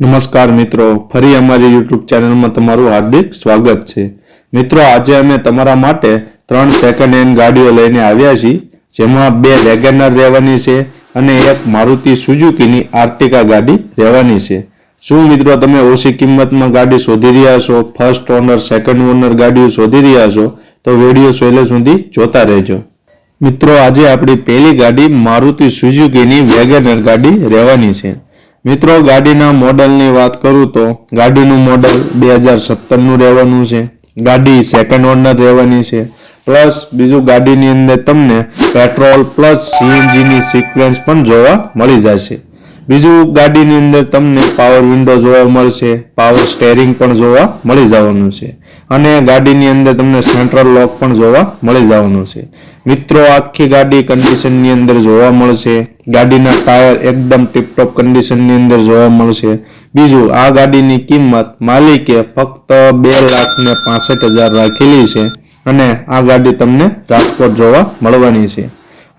નમસ્કાર મિત્રો, ફરી અમારી યુટ્યુબ ચેનલમાં તમારું હાર્દિક સ્વાગત છે. મિત્રો, આજે અમે તમારા માટે ત્રણ સેકન્ડ હેન્ડ ગાડીઓ લઈને આવ્યા છીએ, જેમાં બે વેગેનર રહેવાની છે અને એક મારુતિ સુઝુકીની આર્ટિકા ગાડી રહેવાની છે. શું મિત્રો, તમે ઓછી કિંમતમાં ગાડી શોધી રહ્યા છો? ફર્સ્ટ ઓનર સેકન્ડ ઓનર ગાડીઓ શોધી રહ્યા છો? તો વીડિયો સહેલે સુધી જોતા રહેજો. મિત્રો, આજે આપણી પહેલી ગાડી મારુતિ સુઝુકીની વેગેનર ગાડી રહેવાની છે. મિત્રો, ગાડીના મોડલની વાત કરું તો ગાડીનું મોડલ બે હજાર સત્તરનું રહેવાનું છે. ગાડી સેકન્ડ ઓનર રહેવાની છે. પ્લસ બીજું ગાડીની અંદર તમને પેટ્રોલ પ્લસ સીએનજીની સિક્વન્સ પણ જોવા મળી જશે. બીજું ગાડીની અંદર તમને પાવર વિન્ડો જોવા મળશે પાવર સ્ટેરિંગ પણ જોવા મળી જવાનું છે. અને ગાડીની અંદર તમને સેન્ટ્રલ લોક પણ જોવા મળી જવાનું છે. મિત્રો, આખી ગાડી કન્ડિશનની અંદર જોવા મળશે. ગાડીના ટાયર એકદમ ટીપટોપ કન્ડિશનની અંદર જોવા મળશે. બીજું, આ ગાડીની કિંમત માલિકે ફક્ત બે લાખ ને પાસઠ હજાર રાખેલી છે અને આ ગાડી તમને રાજકોટ જોવા મળવાની છે.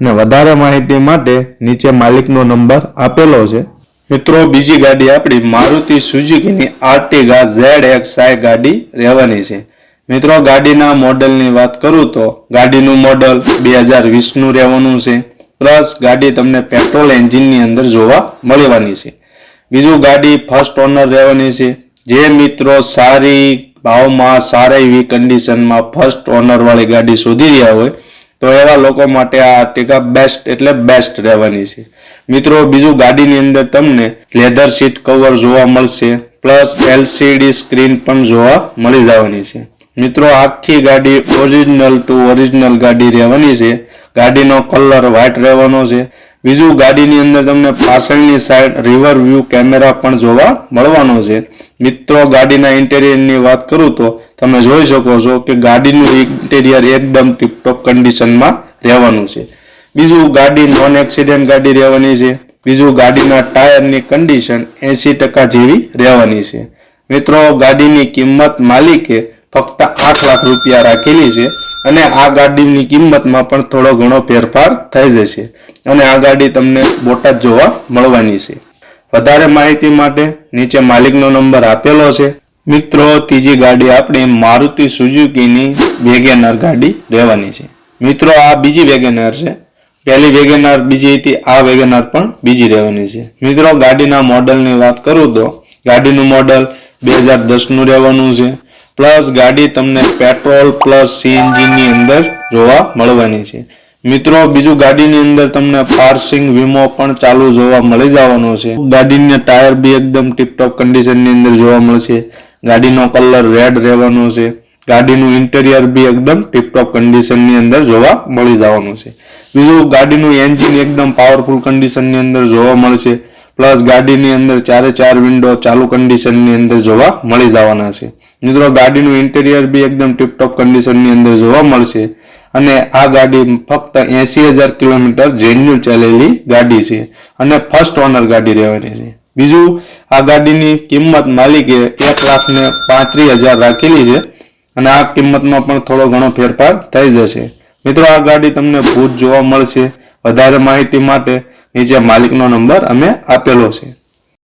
અને વધારે માહિતી માટે નીચે માલિકનો નંબર આપેલો છે. મિત્રો, બીજી ગાડી આપણી મારુતિ સુઝુકીની આર્ટિગા ઝેડ એક્સ આઈ ગાડી રહેવાની છે. મિત્રો, ગાડીના મોડલની વાત કરું તો ગાડીનું મોડલ બે હજાર વીસનું રહેવાનું છે. પ્લસ ગાડી તમને પેટ્રોલ એન્જિનની અંદર જોવા મળવાની છે. બીજું ગાડી ફર્સ્ટ ઓનર રહેવાની છે. જે મિત્રો સારી ભાવમાં, સારા એવી કન્ડિશનમાં ફર્સ્ટ ઓનરવાળી ગાડી શોધી રહ્યા હોય તો એવા લોકો માટે આ આર્ટિકા બેસ્ટ એટલે બેસ્ટ રહેવાની છે. મિત્રો, બીજું ગાડીની અંદર તમને લેધર સીટ કવર જોવા મળશે પ્લસ એલસીડી સ્ક્રીન પણ જોવા મળી જવાની છે. મિત્રો, આખી ગાડી ઓરિજિનલ ટુ ઓરિજિનલ ગાડી રહેવાની છે. ગાડીનો કલર વ્હાઇટ રહેવાનો છે. બીજું ગાડીની અંદર તમને પાછળની સાઈડ રિવર વ્યૂ કેમેરા પણ જોવા મળવાનો છે. મિત્રો, ગાડીના ઇન્ટેરિયરની વાત કરું તો તમે જોઈ શકો છો કે ગાડીનું ઇન્ટેરિયર એકદમ ટીપટોપ કન્ડિશનમાં રહેવાનું છે. બીજું ગાડી નોન એક્સિડન્ટ ગાડી રહેવાની છે. બીજું ગાડીના ટાયરની કન્ડિશન એંસી ટકા જેવી રહેવાની છે. મિત્રો, ગાડીની કિંમત માલિકે ફક્ત આઠ લાખ રૂપિયા રાખેલી છે. અને આ ગાડીની કિંમતમાં પણ થોડો ઘણો ફેરફાર થઈ જશે. અને આ ગાડી તમને બોટાદ જોવા મળવાની છે. વધારે માહિતી માટે નીચે માલિકનો નંબર આપેલો છે. મિત્રો, ત્રીજી ગાડી આપણી મારુતિ સુઝુકીની વેગેનર ગાડી રહેવાની છે. મિત્રો, આ બીજી વેગેનર છે. પહેલી વેગેનર બીજી હતી, આ વેગેનર પણ બીજી રહેવાની છે. મિત્રો, ગાડીના મોડલની વાત કરું તો ગાડીનું મોડલ બે હજાર દસનું રહેવાનું છે. પ્લસ ગાડી તમને પેટ્રોલ પ્લસ સીએનજી ની અંદર જોવા મળવાની છે. મિત્રો, બીજું ગાડીની અંદર તમને પાર્સિંગ વીમો પણ ચાલુ જોવા મળી જવાનો છે. ગાડીના ટાયર બી એકદમ ટીપટોપ કન્ડિશનની અંદર જોવા મળશે. ગાડીનો કલર રેડ રહેવાનો છે. ગાડીનું ઇન્ટેરિયર બી એકદમ ટીપટોપ કન્ડિશનની અંદર જોવા મળી જવાનું છે. બીજું ગાડીનું એન્જિન એકદમ પાવરફુલ કન્ડિશનની અંદર જોવા મળશે. પ્લસ ગાડીની અંદર ચારે ચાર વિન્ડો ચાલુ કન્ડિશનની અંદર જોવા મળી જવાના છે. મિત્રો, ગાડીનું ઇન્ટિરિયર બી એકદમ ટિપટોપ કન્ડિશનની અંદર જોવા મળશે. અને આ ગાડી ફક્ત એસી હજાર કિલોમીટર જેન્યુઅલ ચાલેલી ગાડી છે અને ફર્સ્ટ ઓનર ગાડી રહેવાની છે. બીજું, આ ગાડીની કિંમત માલિકે એક લાખ ને પાંત્રીસ હજાર રાખેલી છે અને આ કિંમતમાં પણ થોડો ઘણો ફેરફાર થઈ જશે. મિત્રો, આ ગાડી તમને ભૂત જોવા મળશે. વધારે માહિતી માટે નીચે માલિકનો નંબર અમે આપેલો છે.